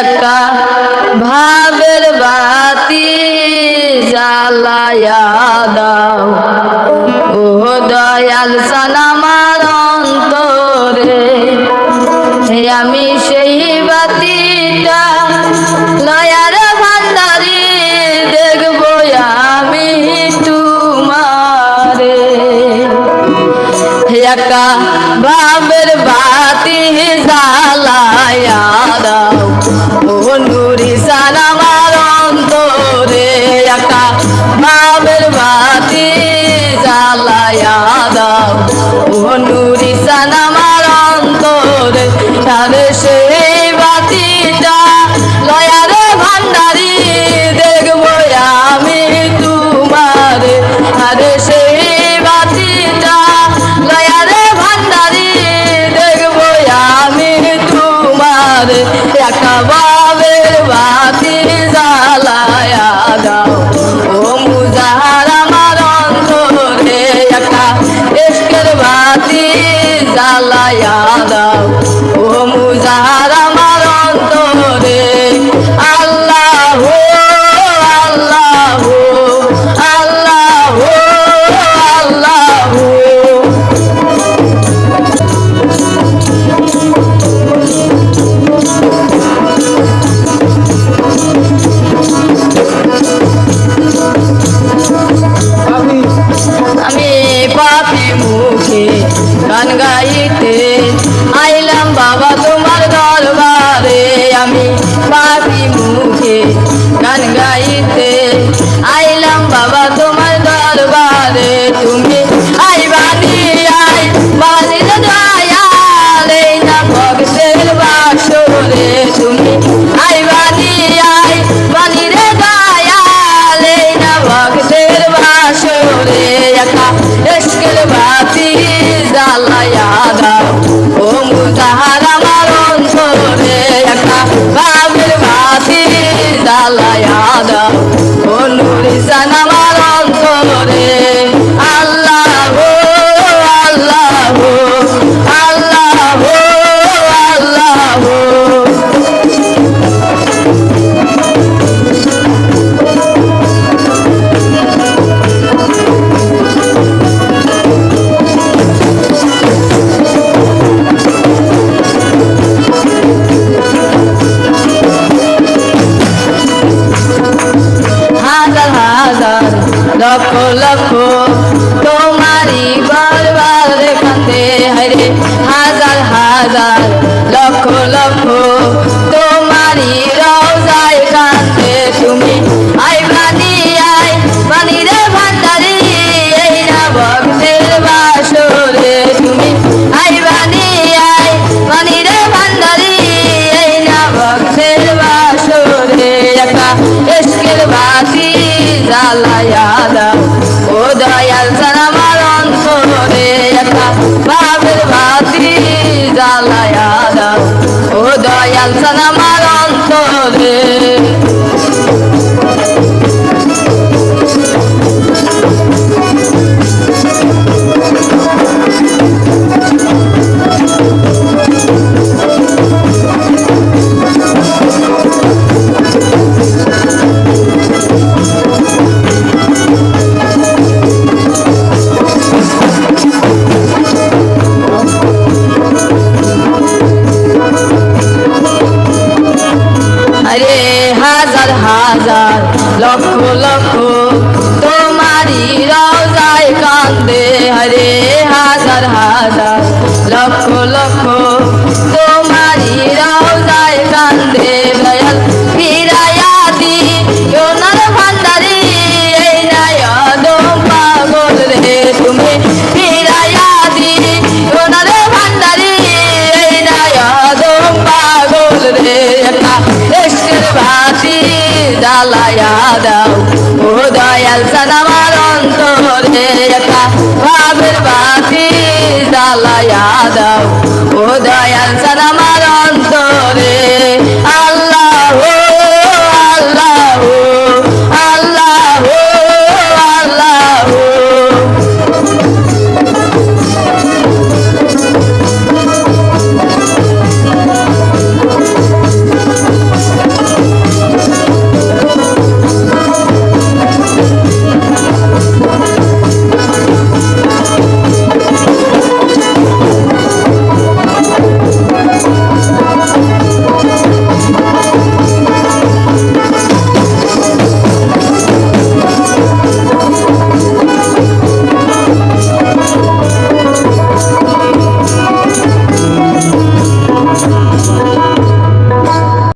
একটা ভাবের বাতি জ্বালায়া দাও। ও দয়াল নুরি সালামার অন্তরে একা বাবের বাতি জ্বালায়া দাও। ও নুরি সালামার অন্তরে দাও ও মুজাহার। লক্ষ তোমারই রওজায় কান্দে তুমি। আই বানি আই বানি রে ভান্ডারি, এই না ভক্তের বাসরে তুমি। আই বানি আই বানি রে ভান্ডারি, এই না ভক্তের বাসরে একা। এসকের বাতি জ্বালায়া দাও। ও দয়াল সালামার অন্তরে একা। লক্ষ লক্ষ তোমারই রওজায় কান্দে। হরে হাজার হাজার লক্ষ লক্ষ তোমারই রওজায় কান্দে। দয়াল ফিরায়া দি ওনার ভান্ডারি, এই নায়দম পাগল রে তুমি। ফিরায়া দি ওনার ভান্ডারি, এই নায়দম পাগল রে। একা এসকের বাতি জ্বালায়া দাও ও দয়াল সাদামার অন্তরে একা ভাবের বাতি জ্বালায়া দাও ও দয়াল সাদামার